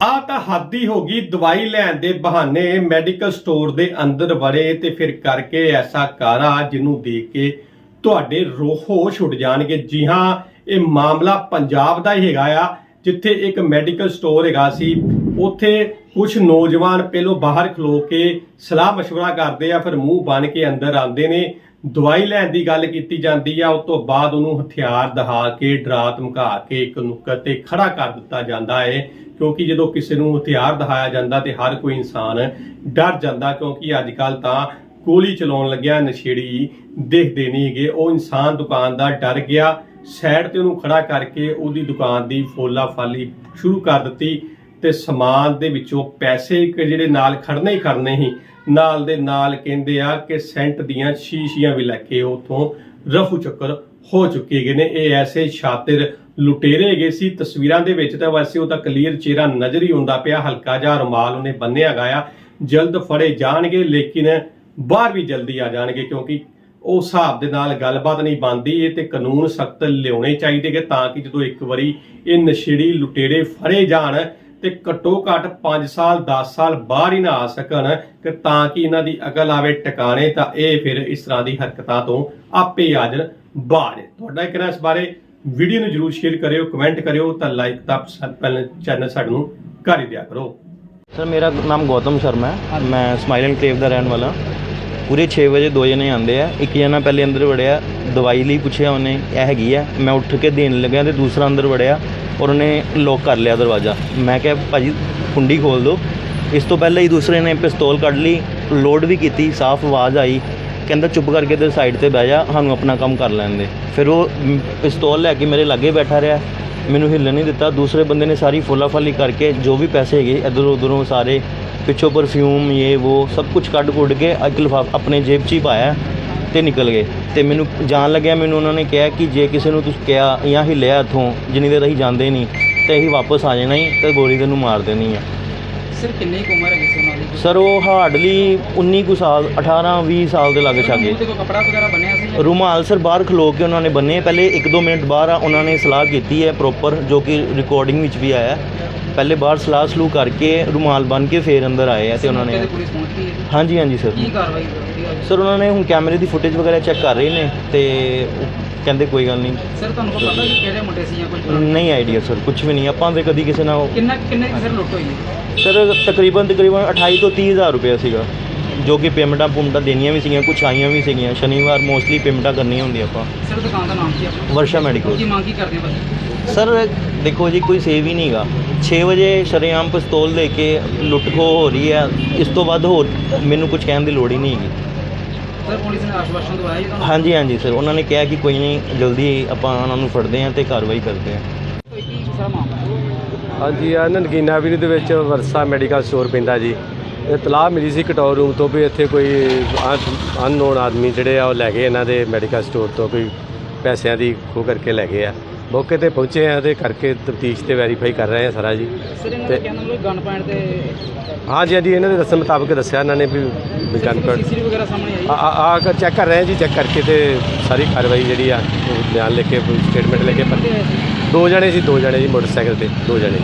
ਆ ਤਾਂ ਹੱਦ ਹੀ ਹੋ ਗਈ ਦਵਾਈ ਲੈਣ ਦੇ ਬਹਾਨੇ ਮੈਡੀਕਲ ਸਟੋਰ ਦੇ ਅੰਦਰ ਵੜੇ ਤੇ ਫਿਰ ਕਰਕੇ ਐਸਾ ਕਾਰਾ ਜਿਹਨੂੰ ਦੇਖ ਕੇ ਤੁਹਾਡੇ ਰੋਹ ਹੋਸ਼ ਉੱਡ ਜਾਣਗੇ ਜੀ ਹਾਂ ਇਹ ਮਾਮਲਾ ਪੰਜਾਬ ਦਾ ਹੀ ਹੈਗਾ ਆ ਜਿੱਥੇ ਇੱਕ ਮੈਡੀਕਲ ਸਟੋਰ ਹੈਗਾ ਸੀ ਉੱਥੇ ਕੁਝ ਨੌਜਵਾਨ ਪਹਿਲੋਂ ਬਾਹਰ ਖਲੋ ਕੇ ਸਲਾਹ مشورہ ਕਰਦੇ ਆ ਫਿਰ ਮੂੰਹ ਬਨ ਕੇ ਅੰਦਰ ਆਉਂਦੇ ਨੇ ਦਵਾਈ ਲੈਣ ਦੀ ਗੱਲ ਕੀਤੀ ਜਾਂਦੀ ਆ ਉਸ ਤੋਂ ਬਾਅਦ ਉਹਨੂੰ ਹਥਿਆਰ ਦਿਖਾ ਕੇ ਡਰਾ ਧਮਕਾ ਕੇ ਇੱਕ ਨੁੱਕਰ ਤੇ ਖੜਾ ਕਰ ਦਿੱਤਾ ਜਾਂਦਾ ਹੈ ਕਿਉਂਕਿ ਜਦੋਂ ਕਿਸੇ ਨੂੰ ਹਥਿਆਰ ਦਿਖਾਇਆ ਜਾਂਦਾ ਤੇ ਹਰ ਕੋਈ ਇਨਸਾਨ ਡਰ ਜਾਂਦਾ, ਕਿਉਂਕਿ ਅੱਜ ਕੱਲ ਤਾਂ ਗੋਲੀ ਚਲਾਉਣ ਲੱਗਿਆ, ਨਸ਼ੇੜੀ ਦੇਖਦੇ ਨਹੀਂ ਹੈਗੇ। ਉਹ ਇਨਸਾਨ ਦੁਕਾਨ ਦਾ ਡਰ ਗਿਆ, ਸਾਈਡ ਤੇ ਉਹਨੂੰ ਖੜਾ ਕਰਕੇ ਉਹਦੀ ਦੁਕਾਨ ਦੀ ਫੋਲਾ ਫਾਲੀ ਸ਼ੁਰੂ ਕਰ ਦਿੱਤੀ ਤੇ ਸਮਾਨ ਦੇ ਵਿੱਚੋਂ ਪੈਸੇ ਕਿ ਜਿਹੜੇ ਨਾਲ ਖੜਨੇ ਹੀ ਖੜਨੇ ਸੀ। ਨਾਲ ਦੇ ਨਾਲ ਕਹਿੰਦੇ ਆ ਕਿ ਸੈਂਟ ਦੀਆਂ ਸ਼ੀਸ਼ੀਆਂ ਵੀ ਲੈ ਕੇ ਉਥੋਂ ਰਫੂ ਚੱਕਰ ਹੋ ਚੁੱਕੇ ਗਏ ਨੇ। ਇਹ ਐਸੇ ਸ਼ਾਤਿਰ ਲੁਟੇਰੇ ਗਏ ਸੀ, ਤਸਵੀਰਾਂ ਦੇ ਵਿੱਚ ਤਾਂ ਵੈਸੇ ਉਹ ਤਾਂ ਕਲੀਅਰ ਚਿਹਰਾ ਨਜ਼ਰ ਹੀ ਆਉਂਦਾ ਪਿਆ, ਹਲਕਾ ਜਿਹਾ ਰੁਮਾਲ ਉਹਨੇ ਬੰਨਿਆ ਗਿਆ ਜਲਦ ਫੜੇ ਜਾਣਗੇ, ਲੇਕਿਨ ਬਾਹਰ ਵੀ ਜਲਦੀ ਆ ਜਾਣਗੇ ਕਿਉਂਕਿ ਉਸ ਹਿਸਾਬ ਦੇ ਨਾਲ ਗੱਲਬਾਤ ਨਹੀਂ ਬਣਦੀ। ਇਹ ਤੇ ਕਾਨੂੰਨ ਸਖਤ ਲਿਆਉਣੇ ਚਾਹੀਦੇ ਕਿ ਤਾਂ ਕਿ ਜਦੋਂ ਇੱਕ ਵਾਰੀ ਇਹ ਨਸ਼ੇੜੀ ਲੁਟੇਰੇ ਫੜੇ ਜਾਣ ਤੇ ਘੱਟੋ ਘੱਟ 5 ਸਾਲ 10 ਸਾਲ ਬਾਹਰ ਹੀ ਨਾ ਆ ਸਕਣ ਕਿ ਤਾਂ ਕਿ ਇਹਨਾਂ ਦੀ ਅਕਲ ਆਵੇ ਟਿਕਾਣੇ, ਤਾਂ ਇਹ ਫਿਰ ਇਸ ਤਰ੍ਹਾਂ ਦੀ ਹਰਕਤਾਂ ਤੋਂ ਆਪੇ ਆ ਜਾਣ ਬਾਹਰ। ਤੁਹਾਡਾ ਇੱਕ ਇਸ ਬਾਰੇ? ਵੀਡੀਓ ਨੂੰ ਜਰੂਰ ਸ਼ੇਅਰ ਕਰਿਓ ਕਮੈਂਟ ਕਰਿਓ ਤਾਂ ਲਾਈਕ ਤਾਂ ਪਹਿਲਾਂ ਚੈਨਲ ਸਾਨੂੰ ਕਰ ਹੀ ਦਿਆ ਕਰੋ। ਸਰ ਮੇਰਾ ਨਾਮ ਗੌਤਮ ਸ਼ਰਮਾ ਹੈ। ਮੈਂ ਸਮਾਈਲ ਐਨਕਲੇਵ ਦਾ ਰਹਿਣ ਵਾਲਾ ਪੂਰੇ 6 ਵਜੇ ਦੋ ਜਣੇ ਆਂਦੇ ਆ। ਇੱਕ ਜਣਾ ਪਹਿਲੇ ਅੰਦਰ ਵੜਿਆ, ਦਵਾਈ ਲਈ ਪੁੱਛਿਆ ਉਹਨੇ, ਇਹ ਹੈਗੀ ਆ? ਮੈਂ ਉੱਠ ਕੇ ਦੇਣ ਲੱਗਿਆ ਤੇ ਦੂਸਰਾ ਅੰਦਰ ਵੜਿਆ ਔਰ ਉਹਨੇ ਲੋਕ ਕਰ ਲਿਆ ਦਰਵਾਜ਼ਾ। ਮੈਂ ਕਿਹਾ, ਭਾਜੀ, ਕੁੰਡੀ ਖੋਲ ਦਿਓ। ਇਸ ਤੋਂ ਪਹਿਲਾਂ ਹੀ ਦੂਸਰੇ ਨੇ ਪਿਸਤੌਲ ਕੱਢ ਲਈ ਲੋਡ ਵੀ ਕੀਤੀ, ਸਾਫ਼ ਆਵਾਜ਼ ਆਈ। ਕਹਿੰਦਾ ਚੁੱਪ ਕਰਕੇ ਤੇ ਸਾਈਡ ਤੇ ਬਹਿ ਜਾ, ਸਾਨੂੰ ਆਪਣਾ ਕੰਮ ਕਰ ਲੈਣ ਦੇ। ਫਿਰ ਉਹ ਪਿਸਤੌਲ ਲੈ ਕੇ ਮੇਰੇ ਲਾਗੇ ਬੈਠਾ ਰਿਹਾ। ਮੈਨੂੰ ਹਿੱਲਣ ਨਹੀਂ ਦਿੱਤਾ। ਦੂਸਰੇ ਬੰਦੇ ਨੇ ਸਾਰੀ ਫੁੱਲਾਫਾਲੀ ਕਰਕੇ ਜੋ ਵੀ ਪੈਸੇ ਹੈਗੇ, ਇਧਰੋਂ ਉਧਰੋਂ ਸਾਰੇ, ਪਿੱਛੋਂ ਪਰਫਿਊਮ ਇਹ ਉਹ ਸਭ ਕੁਝ ਕੱਢ ਕੁੱਢ ਕੇ ਇੱਕ ਲਿਫਾਫਾ, ਆਪਣੇ ਜੇਬ 'ਚ ਹੀ ਪਾਇਆ ਤੇ ਨਿਕਲ ਗਏ। ਤੇ ਮੈਨੂੰ ਜਾਣ ਲੱਗਿਆ, ਮੈਨੂੰ ਉਹਨਾਂ ਨੇ ਕਿਹਾ ਕਿ ਜੇ ਕਿਸੇ ਨੂੰ ਤੁਸੀਂ ਕਿਹਾ ਜਾਂ ਹਿੱਲਿਆ ਇੱਥੋਂ, ਜਿੰਨੀ ਦੇਰ ਅਸੀਂ ਜਾਂਦੇ ਨਹੀਂ, ਤੇ ਅਸੀਂ ਵਾਪਸ ਆ ਜਾਣਾ ਹੀ, ਤੇ ਗੋਲੀ ਤੈਨੂੰ ਮਾਰ ਦੇਣੀ ਆ। ਸਰ ਕਿੰਨੀ ਕੁ ਉਮਰ ਹੈਗੀ ਸੀ ਉਹਨਾਂ ਦੀ? ਸਰ ਉਹ ਹਾਰਡਲੀ 19 ਕੁ ਸਾਲ 18 20 ਸਾਲ ਦੇ ਲਾਗੇ ਛਾਗੇ। ਮੂੰਹ ਤੇ ਕੋਈ ਕਪੜਾ ਵਗੈਰਾ ਬੰਨਿਆ ਸੀ? ਰੁਮਾਲ ਸਰ ਬਾਹਰ ਖਲੋ ਕੇ ਉਹਨਾਂ ਨੇ ਬੰਨੇ। ਪਹਿਲੇ 1-2 ਮਿੰਟ ਬਾਹਰ ਆ ਉਹਨਾਂ ਨੇ ਸਲਾਹ ਕੀਤੀ ਹੈ ਪ੍ਰੋਪਰ ਜੋ ਕਿ ਰਿਕਾਰਡਿੰਗ ਵਿੱਚ ਵੀ ਆਇਆ। ਪਹਿਲੇ ਬਾਹਰ ਸਲਾਹ ਸਲੂ ਕਰਕੇ ਰੁਮਾਲ ਬੰਨ ਕੇ ਫੇਰ ਅੰਦਰ ਆਏ ਆ ਤੇ ਉਹਨਾਂ ਨੇ ਪੁਲਿਸ ਪਹੁੰਚ ਹੈ? ਹਾਂਜੀ ਹਾਂਜੀ ਸਰ। ਕੀ ਕਾਰਵਾਈ ਕਰਦੀ ਹੈ? ਸਰ ਉਹਨਾਂ ਨੇ ਹੁਣ ਕੈਮਰੇ ਦੀ ਫੁਟੇਜ ਵਗੈਰਾ ਚੈੱਕ ਕਰ ਰਹੇ ਨੇ ਤੇ ਉਹ ਕਹਿੰਦੇ ਕੋਈ ਗੱਲ ਨਹੀਂ। ਸਰ ਤੁਹਾਨੂੰ ਕੋਈ ਪਤਾ ਕਿ ਕਿਹੜੇ ਮੁੰਡੇ ਸੀ ਜਾਂ ਪਤਾ? ਨਹੀਂ ਆਈਡੀਆ ਸਰ ਕੁਝ ਵੀ ਨਹੀਂ। ਆਪਾਂ ਤੇ ਕਦੀ ਕਿਸੇ ਨਾਲ ਕਿੰਨਾ ਕਿੰਨੇ ਕੁ ਸਰ ਲੁੱਟ ਹੋਈ ਹੈ? ਸਰ ਤਕਰੀਬਨ ਤਕਰੀਬਨ 28 ਤੋਂ 30 ਹਜ਼ਾਰ ਰੁਪਏ ਸੀਗਾ ਜੋ ਕਿ ਪੇਮੈਂਟਾਂ ਪੁਮਟਾਂ ਦੇਣੀਆਂ ਵੀ ਸੀਗੀਆਂ ਕੁਝ ਆਈਆਂ ਵੀ ਸੀਗੀਆਂ। ਸ਼ਨੀਵਾਰ ਮੋਸਟਲੀ ਪੇਮੈਂਟਾਂ ਕਰਨੀਆਂ ਹੁੰਦੀਆਂ ਆਪਾਂ। ਸਰ ਦੁਕਾਨ ਦਾ ਨਾਮ ਕੀ ਆਪਣਾ? ਵਰਸ਼ਾ ਮੈਡੀਕਲ। ਕੀ ਮੰਗ ਕੀ ਕਰਦੇ ਹੋ ਸਰ ਦੇਖੋ ਜੀ ਕੋਈ ਸੇਵ ਹੀ ਨਹੀਂਗਾ। 6 ਵਜੇ ਸ਼ਰੇਆਮ ਪਿਸਤੌਲ ਦੇ ਕੇ ਲੁੱਟ ਖੋ ਹੋ ਰਹੀ ਹੈ। ਇਸ ਤੋਂ ਵੱਧ ਹੋਰ ਮੈਨੂੰ ਕੁਝ ਕਹਿਣ ਦੀ ਲੋੜ ਹੀ ਨਹੀਂ ਹੈਗੀ ਸਰ ਪੁਲਿਸ ਨੇ ਆਸ਼ਵਾਸਨ ਦਵਾਇਆ ਜੀ ਤੁਹਾਨੂੰ? ਹਾਂਜੀ ਹਾਂਜੀ ਸਰ। ਉਹਨਾਂ ਨੇ ਕਿਹਾ ਕਿ ਕੋਈ ਨਹੀਂ ਜਲਦੀ ਆਪਾਂ ਉਹਨਾਂ ਨੂੰ ਫੜਦੇ ਹਾਂ ਤੇ ਕਾਰਵਾਈ ਕਰਦੇ ਹਾਂ। ਕੋਈ ਕੀ ਸਾਰਾ ਮਾਮਲਾ? ਹਾਂਜੀ ਆ ਨਨਕੀਨਾ ਵੀਰ ਦੇ ਵਿੱਚ ਵਰਸਾ ਮੈਡੀਕਲ ਸਟੋਰ ਪੈਂਦਾ ਜੀ। ਇਹ ਤਲਾਹ ਮਿਲੀ ਸੀ ਕਟੌਰ ਰੂਮ ਤੋਂ ਵੀ ਇੱਥੇ ਕੋਈ ਅਨਨੋਨ ਆਦਮੀ ਜਿਹੜੇ ਆ ਉਹ ਲੈ ਗਏ ਇਹਨਾਂ ਦੇ ਮੈਡੀਕਲ ਸਟੋਰ ਤੋਂ ਕੋਈ ਪੈਸਿਆਂ ਦੀ ਖੋ ਕਰਕੇ ਲੈ ਗਏ ਆ। ਮੌਕੇ ਤੇ ਪਹੁੰਚੇ ਆ ਤੇ ਕਰਕੇ ਤਫਤੀਸ਼ ਤੇ ਵੈਰੀਫਾਈ ਕਰ ਰਹੇ ਆ ਸਾਰਾ ਜੀ। ਤੇ- ਗਨ ਪੁਆਇੰਟ ਤੇ ਹਾਂਜੀ ਹਾਂਜੀ ਇਹਨਾਂ ਦੇ ਦੱਸਣ ਮੁਤਾਬਕ ਦੱਸਿਆ ਇਹਨਾਂ ਨੇ ਵੀ ਗਨ ਵਗੈਰਾ ਸਾਹਮਣੇ ਆਈ? ਆ ਆ ਚੈੱਕ ਕਰ ਰਹੇ ਆ ਜੀ ਚੈੱਕ ਕਰਕੇ ਤੇ ਸਾਰੀ ਕਾਰਵਾਈ ਜਿਹੜੀ ਆ ਉਹ ਬਿਆਨ ਲਿਖ ਕੇ ਸਟੇਟਮੈਂਟ ਲੈ ਕੇ ਸੀ? ਦੋ ਜਣੇ ਸੀ ਦੋ ਜਣੇ ਜੀ ਮੋਟਰਸਾਈਕਲ ਤੇ ਦੋ ਜਣੇ।